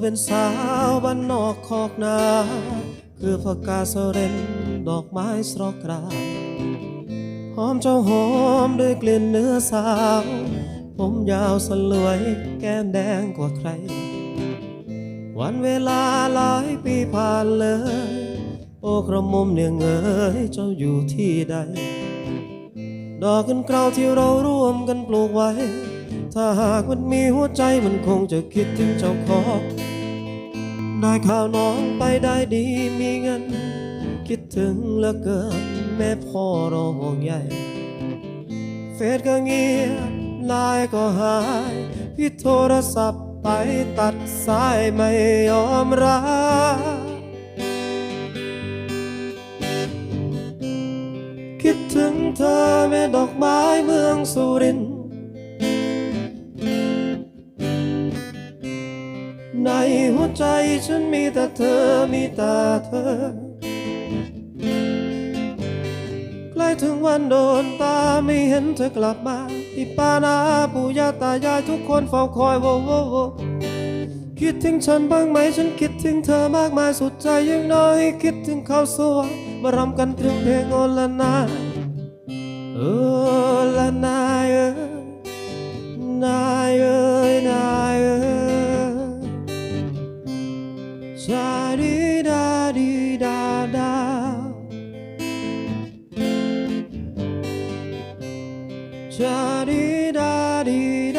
เป็นสาวบ้านนอกคอกนา คือผักกาสเรนดอกไม้สรอกราหอมเจ้าหอมด้วยกลิ่นเนื้อสาว ผมยาวสลวยแก้มแดงกว่าใคร วันเวลาหลายปีผ่านเลย โอ้กระมุมเนี่ยเงยเจ้าอยู่ที่ใด ดอกกันเกลาที่เราร่วมกันปลูกไว้ ถ้าหากมันมีหัวใจมันคงจะคิดถึงเจ้าของได้ข่าวน้องไปได้ดีมีเงิน คิดถึงเหลือเกินแม่พ่อราห่วงใยเฟซก็เงียบไลน์ก็หาย พี่โทรศัพท์ไปตัดสายไม่ยอมรับคิดถึงเธอแม่ดอกไม้เมืองสุรินทร์ ใจฉันมีแต่เธอมีแต่เธอ ใกล้ถึงวันโดนตาไม่เห็นเธอกลับมาพี่ป้านาปู่ย่าตายายทุกคนเฝ้าคอยโวโวโวคิดถึงฉันบ้างไหมฉันคิดถึงเธอมากมายสุดใจยังน้อย คิดถึงเขาสวยมารำกันเตรึงเพลงโอละนาโอละนาเอ้ยนา ชาดีดาดีดาดาชาดีดาดีด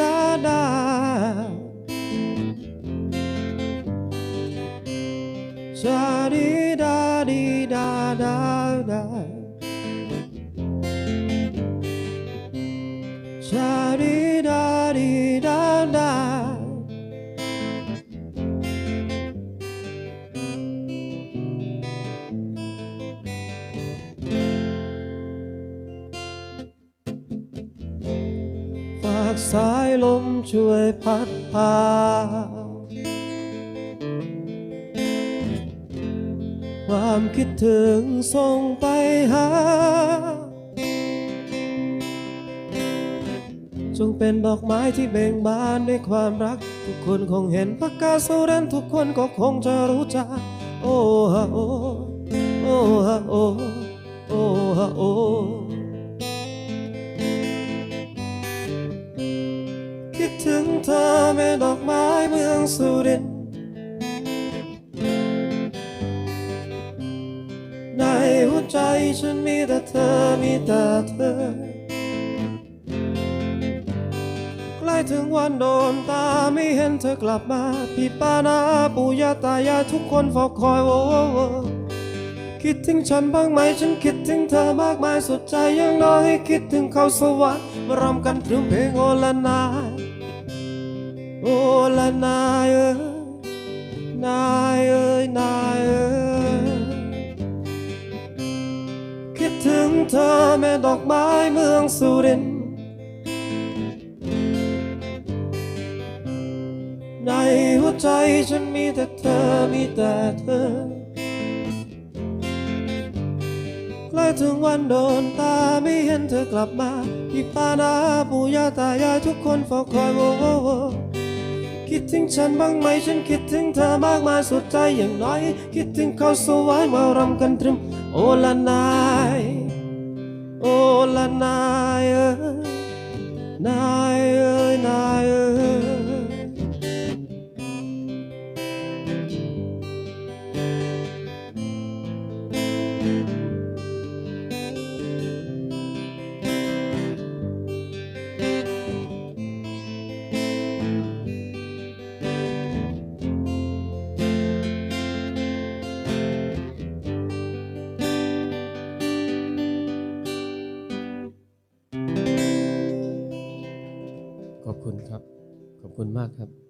าากสายลมช่วยพัดพา ความคิดถึงส่งไปหา จงเป็นดอกไม้ที่เบ่งบานด้วยความรัก ทุกคนคงเห็นปากกาโซเรนทุกคนก็คงจะรู้จัก โอ้ฮะโอ้ เธอแม่ดอกไม้เมืองสุรินในหัวใจฉันมีแต่เธอมีแต่เธอ ใกล้ถึงวันโดนตาไม่เห็นเธอกลับมา พี่ป้านาปู่ย่าตายายทุกคนเฝ้าคอยโอ้โคิดถึงฉันบ้างไหมฉันคิดถึงเธอมากมายสุดใจยังน้อยคิดถึงเขาสวรรค์มารำกันตรึมเพลงโอละนาย โอ้ละนายเอ้ยนายเอ้ยนายเอ้ยคิดถึงเธอแม่ดอกไม้เมืองสุรินทร์ในหัวใจฉันมีแต่เธอมีแต่เธอใกล้ถึงวันโดนตาไม่เห็นเธอกลับมาพี่ป้านาปู่ย่าตายายทุกคนเฝ้าคอยโว้โวโว คิดถึงฉันบ้างไหมฉันคิดถึงเธอมากมายสุดใจอย่างน้อย คิดถึงเขาสวายมารำกันตรึมโอละนายโอละนายเอ้ยนายเอ้ยนายเอ้ย คุณครับ ขอบคุณมากครับ